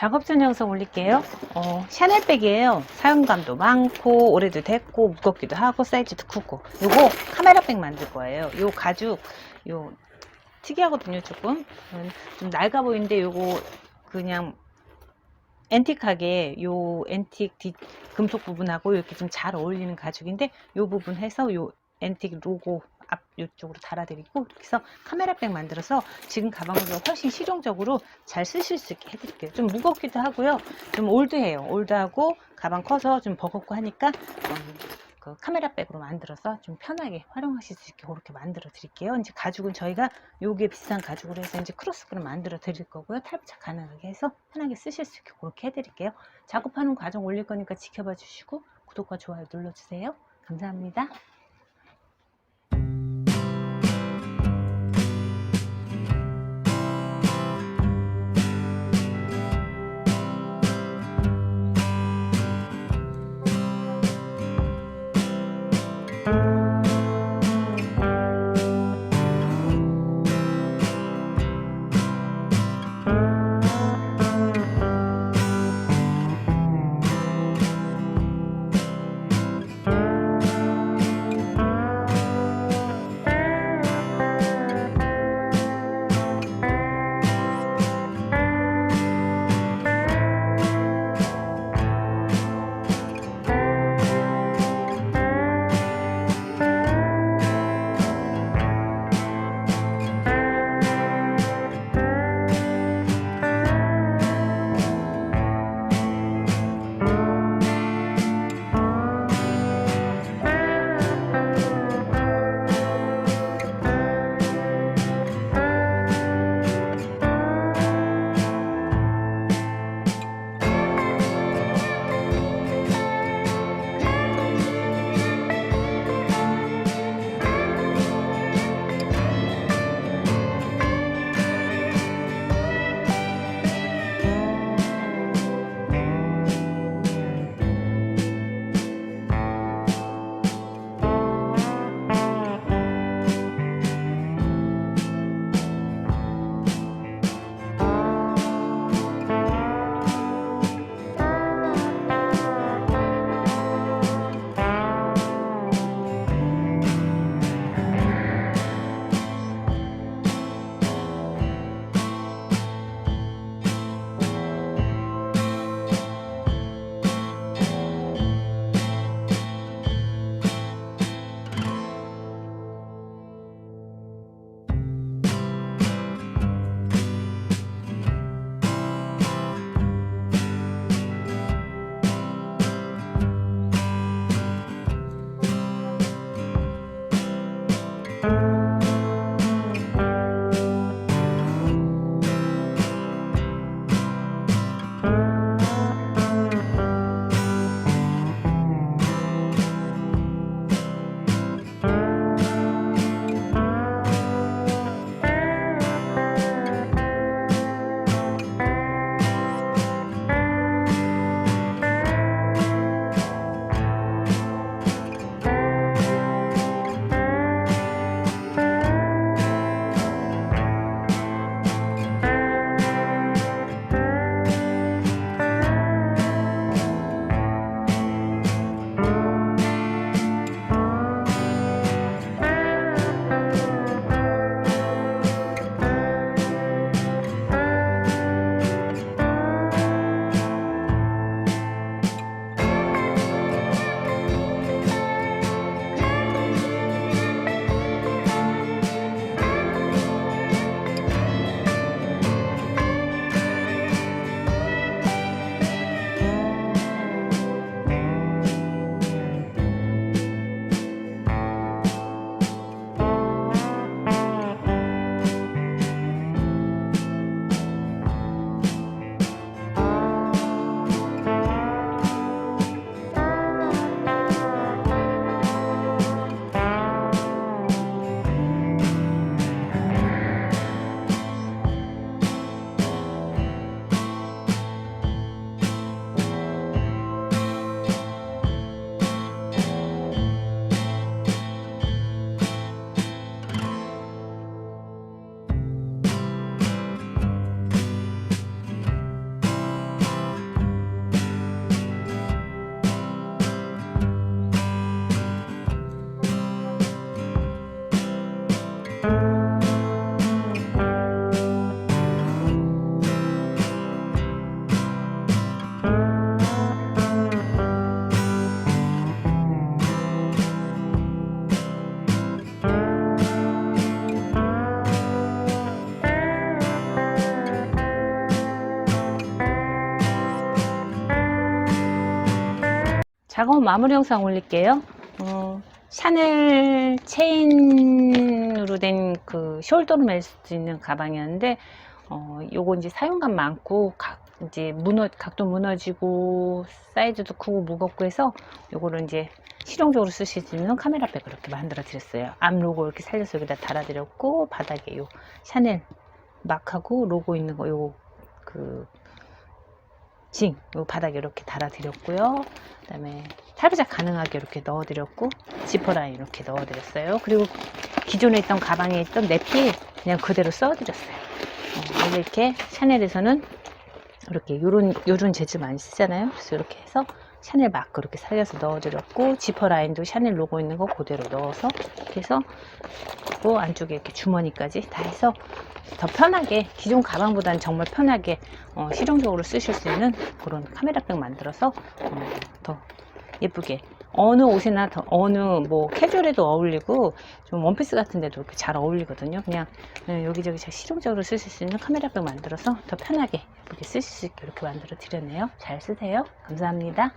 작업 전 영상 올릴게요. 어, 샤넬백이에요. 사용감도 많고 오래도 됐고 무겁기도 하고 사이즈도 크고 요거 카메라백 만들 거예요. 요 가죽 요 특이하거든요 조금 음, 좀 낡아 보이는데 요거 그냥 앤틱하게 요 앤틱 뒤 금속 부분하고 이렇게 좀 잘 어울리는 가죽인데 요 부분 해서 요 앤틱 로고 앞 이쪽으로 달아드리고 이렇게 해서 카메라백 만들어서 지금 가방보다 훨씬 실용적으로 잘 쓰실 수 있게 해드릴게요. 좀 무겁기도 하고요. 좀 올드해요. 올드하고 가방 커서 좀 버겁고 하니까 어, 그 카메라백으로 만들어서 좀 편하게 활용하실 수 있게 그렇게 만들어 드릴게요. 이제 가죽은 저희가 요게 비싼 가죽으로 해서 이제 크로스그램 만들어 드릴 거고요. 탈부착 가능하게 해서 편하게 쓰실 수 있게 그렇게 해드릴게요. 작업하는 과정 올릴 거니까 지켜봐 주시고 구독과 좋아요 눌러주세요. 감사합니다. 작업 마무리 영상 올릴게요. 어, 샤넬 체인으로 된 그 숄더로 멜 수 있는 가방이었는데, 어, 요거 이제 사용감 많고, 각, 이제 무너, 각도 무너지고, 사이즈도 크고 무겁고 해서, 요거를 이제 실용적으로 쓰실 수 있는 카메라백 이렇게 만들어 드렸어요. 앞 로고 이렇게 살려서 여기다 달아 드렸고, 바닥에 요 샤넬 막하고 로고 있는 거, 요, 그, 징, 요 바닥에 이렇게 달아드렸고요. 그 다음에 탈부착 가능하게 이렇게 넣어드렸고, 지퍼라인 이렇게 넣어드렸어요. 그리고 기존에 있던 가방에 있던 내피 그냥 그대로 써드렸어요. 어, 이렇게 샤넬에서는 이렇게 요런, 요런 재질 많이 쓰잖아요. 그래서 이렇게 해서 샤넬 마크 이렇게 살려서 넣어드렸고, 지퍼 라인도 샤넬 로고 있는 거 그대로 넣어서, 그래서, 그 안쪽에 이렇게 주머니까지 다 해서 더 편하게, 기존 가방보다는 정말 편하게, 어, 실용적으로 쓰실 수 있는 그런 카메라백 만들어서, 어, 더 예쁘게. 어느 옷이나 더, 어느 뭐 캐주얼에도 어울리고, 좀 원피스 같은 데도 이렇게 잘 어울리거든요. 그냥 음, 여기저기 잘 실용적으로 쓰실 수 있는 카메라백 만들어서 더 편하게 예쁘게 쓰실 수 있게 이렇게 만들어 드렸네요. 잘 쓰세요. 감사합니다.